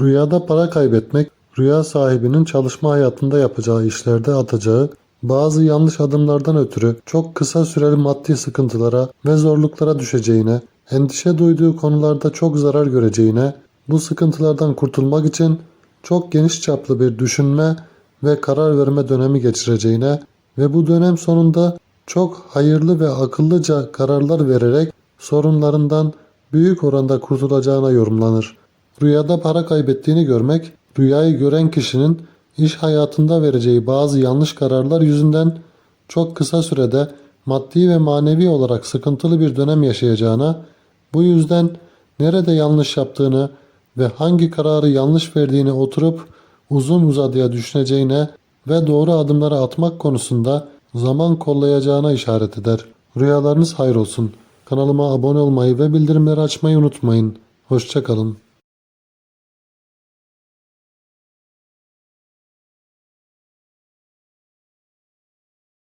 Rüyada para kaybetmek, rüya sahibinin çalışma hayatında yapacağı işlerde atacağı bazı yanlış adımlardan ötürü çok kısa süreli maddi sıkıntılara ve zorluklara düşeceğine, endişe duyduğu konularda çok zarar göreceğine, bu sıkıntılardan kurtulmak için çok geniş çaplı bir düşünme ve karar verme dönemi geçireceğine ve bu dönem sonunda çok hayırlı ve akıllıca kararlar vererek sorunlarından büyük oranda kurtulacağına yorumlanır. Rüyada para kaybettiğini görmek, rüyayı gören kişinin iş hayatında vereceği bazı yanlış kararlar yüzünden çok kısa sürede maddi ve manevi olarak sıkıntılı bir dönem yaşayacağına, bu yüzden nerede yanlış yaptığını ve hangi kararı yanlış verdiğini oturup uzun uzadıya düşüneceğine ve doğru adımları atmak konusunda zaman kollayacağına işaret eder. Rüyalarınız hayır olsun. Kanalıma abone olmayı ve bildirimleri açmayı unutmayın. Hoşçakalın.